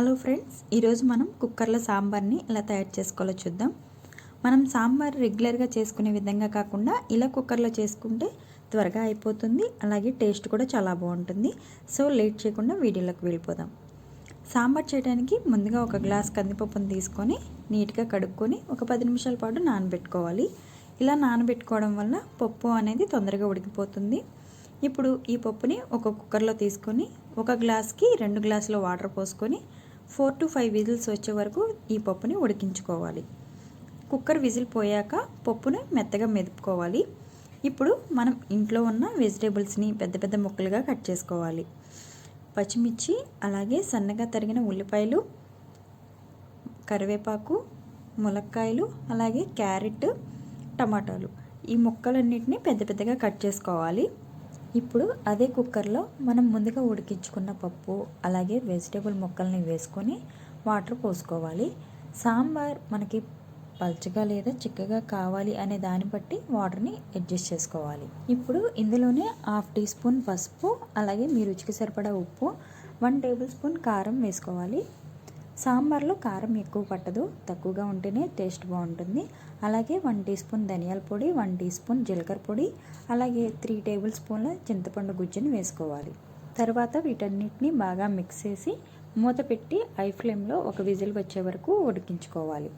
Hello friends ఈరోజు మనం కుక్కర్లో సాంబార్ని ఎలా తయారు చేసుకోవాలో చూద్దాం. మనం సాంబార్ రెగ్యులర్గా చేసుకునే విధంగా కాకుండా ఇలా కుక్కర్లో చేసుకుంటే త్వరగా అయిపోతుంది అలాగే టేస్ట్ కూడా చాలా బాగుంటుంది. సో లేట్ చేయకుండా వీడియోలోకి వెళ్ళిపోదాం. సాంబార్ చేయడానికి ముందుగా ఒక గ్లాస్ కందిపప్పును తీసుకొని నీట్గా కడుక్కొని ఒక పది నిమిషాల పాటు నానబెట్టుకోవాలి. ఇలా నానబెట్టుకోవడం వల్ల పప్పు అనేది తొందరగా ఉడికిపోతుంది. ఇప్పుడు ఈ పప్పుని ఒక కుక్కర్లో తీసుకొని ఒక గ్లాస్కి రెండు గ్లాసుల వాటర్ పోసుకొని ఫోర్ టు ఫైవ్ విజిల్స్ వచ్చే వరకు ఈ పప్పుని ఉడికించుకోవాలి. కుక్కర్ విజిల్ పోయాక పప్పును మెత్తగా మెదుపుకోవాలి. ఇప్పుడు మనం ఇంట్లో ఉన్న వెజిటేబుల్స్ని పెద్ద పెద్ద ముక్కలుగా కట్ చేసుకోవాలి. పచ్చిమిర్చి అలాగే సన్నగా తరిగిన ఉల్లిపాయలు కరివేపాకు ములక్కాయలు అలాగే క్యారెట్ టమాటాలు ఈ ముక్కలన్నిటిని పెద్ద పెద్దగా కట్ చేసుకోవాలి. ఇప్పుడు అదే కుక్కర్లో మనం ముందుగా ఉడికించుకున్న పప్పు అలాగే వెజిటేబుల్ ముక్కల్ని వేసుకొని వాటర్ పోసుకోవాలి. సాంబార్ మనకి పల్చగా లేదా చిక్కగా కావాలి అనే దాన్ని బట్టి వాటర్ని అడ్జస్ట్ చేసుకోవాలి. ఇప్పుడు ఇందులోనే హాఫ్ టీ స్పూన్ పసుపు అలాగే మీ రుచికి సరిపడా ఉప్పు వన్ టేబుల్ స్పూన్ కారం వేసుకోవాలి. సాంబార్లో కారం ఎక్కువ పట్టదు తక్కువగా ఉంటేనే టేస్ట్ బాగుంటుంది. అలాగే వన్ టీ స్పూన్ ధనియాల పొడి వన్ టీ స్పూన్ జీలకర్ర పొడి అలాగే త్రీ టేబుల్ స్పూన్ల చింతపండు గుజ్జుని వేసుకోవాలి. తర్వాత వీటన్నిటిని బాగా మిక్స్ చేసి మూత పెట్టి ఐ ఫ్లేమ్లో ఒక విజిల్ వచ్చే వరకు ఉడికించుకోవాలి.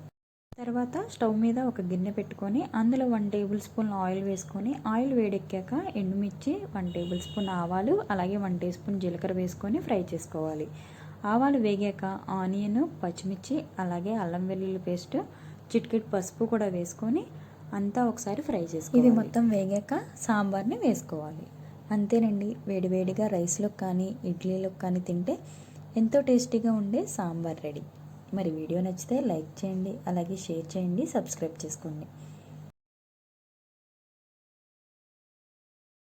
తర్వాత స్టవ్ మీద ఒక గిన్నె పెట్టుకొని అందులో వన్ టేబుల్ స్పూన్ ఆయిల్ వేసుకొని ఆయిల్ వేడెక్కాక ఎండుమిర్చి వన్ టేబుల్ స్పూన్ ఆవాలు అలాగే వన్ టీ స్పూన్ జీలకర్ర వేసుకొని ఫ్రై చేసుకోవాలి. ఆవాలు వేగాక ఆనియన్ పచ్చిమిర్చి అలాగే అల్లం వెల్లుల్లి పేస్ట్ చిట్కిట్ పసుపు కూడా వేసుకొని అంతా ఒకసారి ఫ్రై చేసుకోవాలి. ఇది మొత్తం వేగాక సాంబార్ని వేసుకోవాలి. అంతేనండి వేడివేడిగా రైస్లోకి కానీ ఇడ్లీలోకి కానీ తింటే ఎంతో టేస్టీగా ఉండే సాంబార్ రెడీ. మరి వీడియో నచ్చితే లైక్ చేయండి అలాగే షేర్ చేయండి సబ్స్క్రైబ్ చేసుకోండి.